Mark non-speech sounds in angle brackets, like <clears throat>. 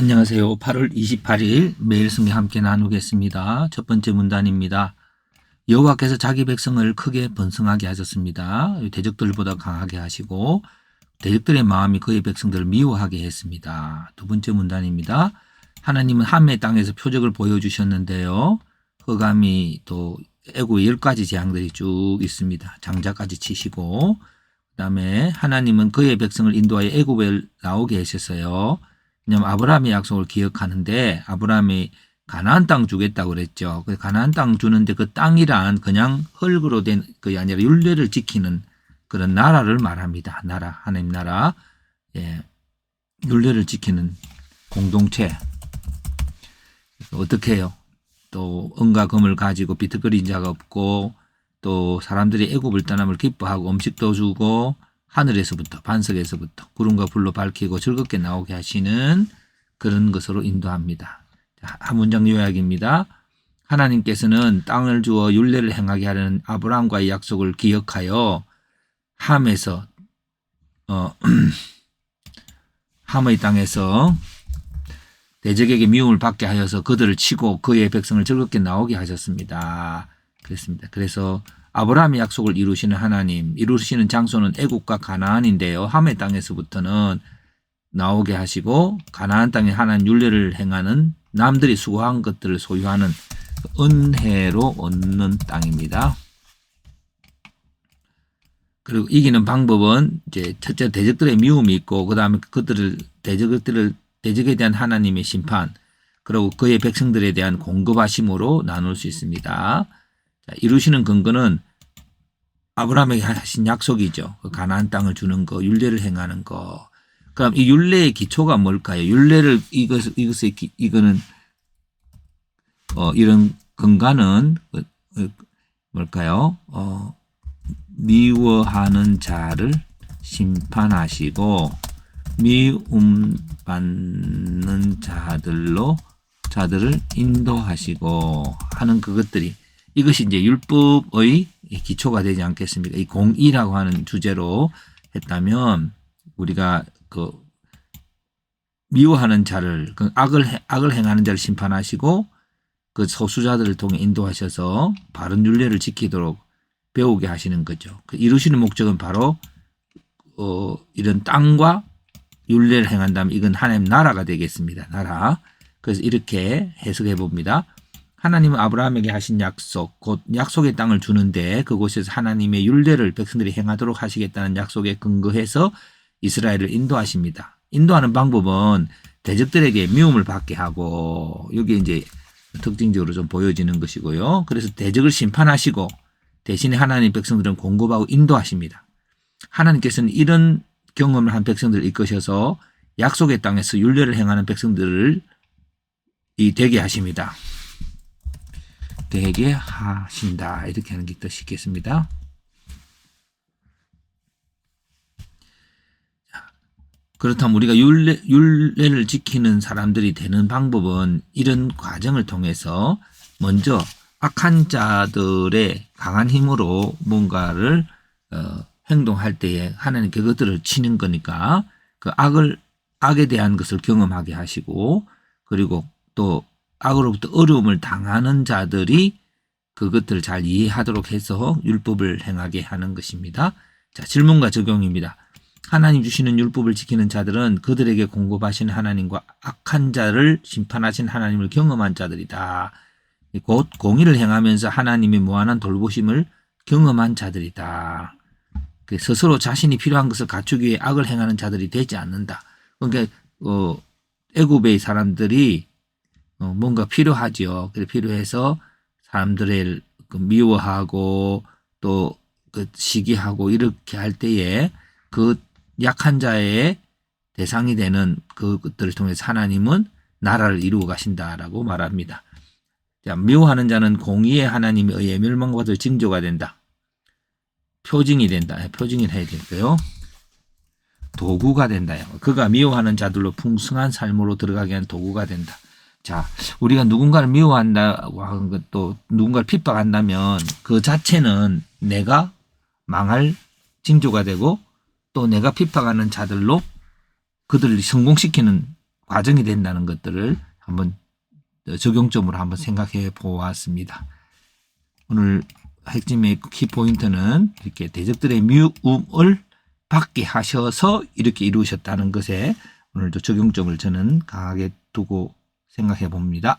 안녕하세요. 8월 28일 매일 승리 함께 나누겠습니다. 첫 번째 문단입니다. 여호와께서 자기 백성을 크게 번성하게 하셨습니다. 대적들보다 강하게 하시고 대적들의 마음이 그의 백성들을 미워하게 했습니다. 두 번째 문단입니다. 하나님은 함의 땅에서 표적을 보여주셨는데요. 흑암이 또 애고의 열 가지 재앙들이 쭉 있습니다. 장자까지 치시고 그다음에 하나님은 그의 백성을 인도하여 애굽에 나오게 하셨어요. 왜냐하면 아브라함의 약속을 기억하는데 아브라함이 가나안 땅 주겠다고 그랬죠. 그 가나안 땅 주는데 그 땅이란 그냥 흙으로 된 그게 아니라 율례를 지키는 그런 나라를 말합니다. 나라 하나님 나라 예 율례를 지키는 공동체 어떻게 해요? 또 은과 금을 가지고 비트거린 자가 없고 또 사람들이 애굽을 떠남을 기뻐하고 음식도 주고 하늘에서부터 반석에서부터 구름과 불로 밝히고 즐겁게 나오게 하시는 그런 것으로 인도합니다. 자, 한 문장 요약입니다. 하나님께서는 땅을 주어 율례를 행하게 하는 아브라함과의 약속을 기억하여 함에서 어, <clears throat> 함의 땅에서 대적에게 미움을 받게 하여서 그들을 치고 그의 백성을 즐겁게 나오게 하셨습니다. 그랬습니다. 그래서 아브라함의 약속을 이루시는 하나님, 이루시는 장소는 애국과 가나안인데요. 함의 땅에서부터는 나오게 하시고 가나안 땅에 하나님 율례를 행하는 남들이 수고한 것들을 소유하는 은혜로 얻는 땅입니다. 그리고 이기는 방법은 이제 첫째 대적들의 미움이 있고 그다음에 그들을 대적들을 대적에 대한 하나님의 심판 그리고 그의 백성들에 대한 공급하심으로 나눌 수 있습니다. 자, 이루시는 근거는 아브라함에게 하신 약속이죠. 그 가나안 땅을 주는 거, 율례를 행하는 거. 그럼 이 율례의 기초가 뭘까요? 율례를 이것 이것의 기, 이거는 어 이런 근간은 어, 어, 뭘까요? 어 미워하는 자를 심판하시고 미움 받는 자들로 자들을 인도하시고 하는 그것들이 이것이 이제 율법의 기초가 되지 않겠습니까? 이 공의라고 하는 주제로 했다면 우리가 그 미워하는 자를 그 악을 해- 악을 행하는 자를 심판하시고 그 소수자들을 통해 인도하셔서 바른 율례를 지키도록 배우게 하시는 거죠. 그 이루시는 목적은 바로 어 이런 땅과 율례를 행한다면 이건 하나님 나라가 되겠습니다. 나라. 그래서 이렇게 해석해 봅니다. 하나님은 아브라함에게 하신 약속, 곧 약속의 땅을 주는데 그곳에서 하나님의 율례를 백성들이 행하도록 하시겠다는 약속에 근거해서 이스라엘을 인도하십니다. 인도하는 방법은 대적들에게 미움을 받게 하고 여기 이제 특징적으로 좀 보여지는 것이고요. 그래서 대적을 심판하시고 대신에 하나님 백성들은 공급하고 인도하십니다. 하나님께서는 이런 경험을 한 백성들을 이끄셔서 약속의 땅에서 율례를 행하는 백성들을 이 되게 하십니다. 되게 하신다. 이렇게 하는 게 뜻이 있겠습니다. 그렇다면 우리가 율례, 율례를 지키는 사람들이 되는 방법은 이런 과정을 통해서 먼저 악한 자들의 강한 힘으로 뭔가를 어, 행동할 때에 하나님 그것들을 치는 거니까 그 악을 악에 대한 것을 경험하게 하시고 그리고 또 악으로부터 어려움을 당하는 자들이 그것들을 잘 이해하도록 해서 율법을 행하게 하는 것입니다. 자, 질문과 적용입니다. 하나님 주시는 율법을 지키는 자들은 그들에게 공급하시는 하나님과 악한 자를 심판하신 하나님을 경험한 자들이다. 곧 공의를 행하면서 하나님의 무한한 돌보심을 경험한 자들이다. 그 스스로 자신이 필요한 것을 갖추기 위해 악을 행하는 자들이 되지 않는다. 그러니까 어, 애굽의 사람들이 어, 뭔가 필요하지요. 그래 필요해서 사람들을 그 미워하고 또 그 시기하고 이렇게 할 때에 그 약한 자의 대상이 되는 그것들을 통해서 하나님은 나라를 이루어 가신다라고 말합니다. 자, 미워하는 자는 공의의 하나님에 의해 멸망받을 징조가 된다. 표징이 된다. 표징이 해야 되고요. 도구가 된다요. 그가 미워하는 자들로 풍성한 삶으로 들어가게 하는 도구가 된다. 자, 우리가 누군가를 미워한다고 하는 것도 누군가를 핍박한다면 그 자체는 내가 망할 징조가 되고 또 내가 핍박하는 자들로 그들을 성공시키는 과정이 된다는 것들을 한번 적용점으로 한번 생각해 보았습니다. 오늘 핵심의 키포인트는 이렇게 대적들의 미움을 받게 하셔서 이렇게 이루셨다는 것에 오늘도 적용점을 저는 강하게 두고 생각해 봅니다.